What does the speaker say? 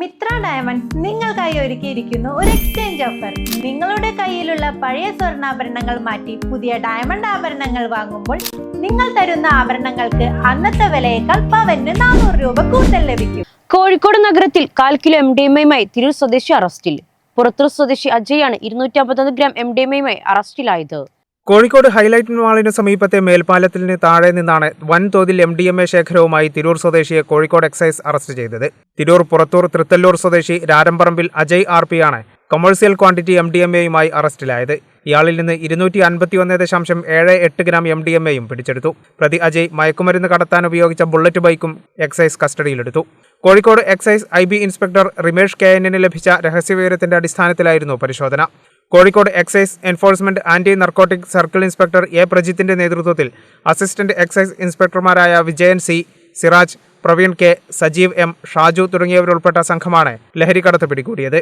Mitra diamond നിങ്ങൾക്കായി ഒരുക്കിയിരിക്കുന്നു ഒരു എക്സ്ചേഞ്ച് ഓഫർ നിങ്ങളുടെ കയ്യിലുള്ള പഴയ സ്വർണാഭരണങ്ങൾ മാറ്റി പുതിയ ഡയമണ്ട് ആഭരണങ്ങൾ വാങ്ങുമ്പോൾ നിങ്ങൾ തരുന്ന ആഭരണങ്ങൾക്ക് അന്നത്തെ വിലയേക്കാൾ പവന് നാനൂറ് രൂപ കൂടുതൽ ലഭിക്കും. കോഴിക്കോട് നഗരത്തിൽ കാൽ കിലോ എം ഡി എം എയുമായി തിരൂർ സ്വദേശി അറസ്റ്റിൽ. പുറത്തൂർ സ്വദേശി അജയ് ആണ് ഇരുന്നൂറ്റി അമ്പത്തൊന്ന് ഗ്രാം എം ഡി എം എയുമായി അറസ്റ്റിലായത്. കോഴിക്കോട് ഹൈലൈറ്റ് മാളിന് സമീപത്തെ മേൽപ്പാലത്തിന് താഴെ നിന്നാണ് വൻതോതിൽ എം ഡി എം എ ശേഖരവുമായി തിരൂർ സ്വദേശിയെ കോഴിക്കോട് എക്സൈസ് അറസ്റ്റ് ചെയ്തത്. തിരൂർ പുറത്തൂർ തൃത്തല്ലൂർ സ്വദേശി രാരംപറമ്പിൽ അജയ് ആർ പി ആണ് commercial quantity M D M എയുമായി അറസ്റ്റിലായത്. ഇയാളിൽ നിന്ന് ഇരുന്നൂറ്റി അൻപത്തി ഒന്ന് ദശാംശം ഏഴ് എട്ട് ഗ്രാം എം ഡി എം എയും പിടിച്ചെടുത്തു. പ്രതി അജയ് മയക്കുമരുന്ന് കടത്താൻ ഉപയോഗിച്ച ബുള്ളറ്റ് ബൈക്കും എക്സൈസ് കസ്റ്റഡിയിലെടുത്തു. Kozhikode excise I B inspector Rimesh K എന്നിന് ലഭിച്ച രഹസ്യവിവരത്തിന്റെ അടിസ്ഥാനത്തിലായിരുന്നു പരിശോധന. Kozhikode excise enforcement anti narcotic circle inspector A. പ്രജിത്തിന്റെ നേതൃത്വത്തിൽ assistant excise ഇൻസ്പെക്ടർമാരായ Vijayan C. Siraj Praveen K. Sajeev M. Shaju തുടങ്ങിയവരുൾപ്പെട്ട സംഘമാണ് ലഹരിക്കടത്ത് പിടികൂടിയത്.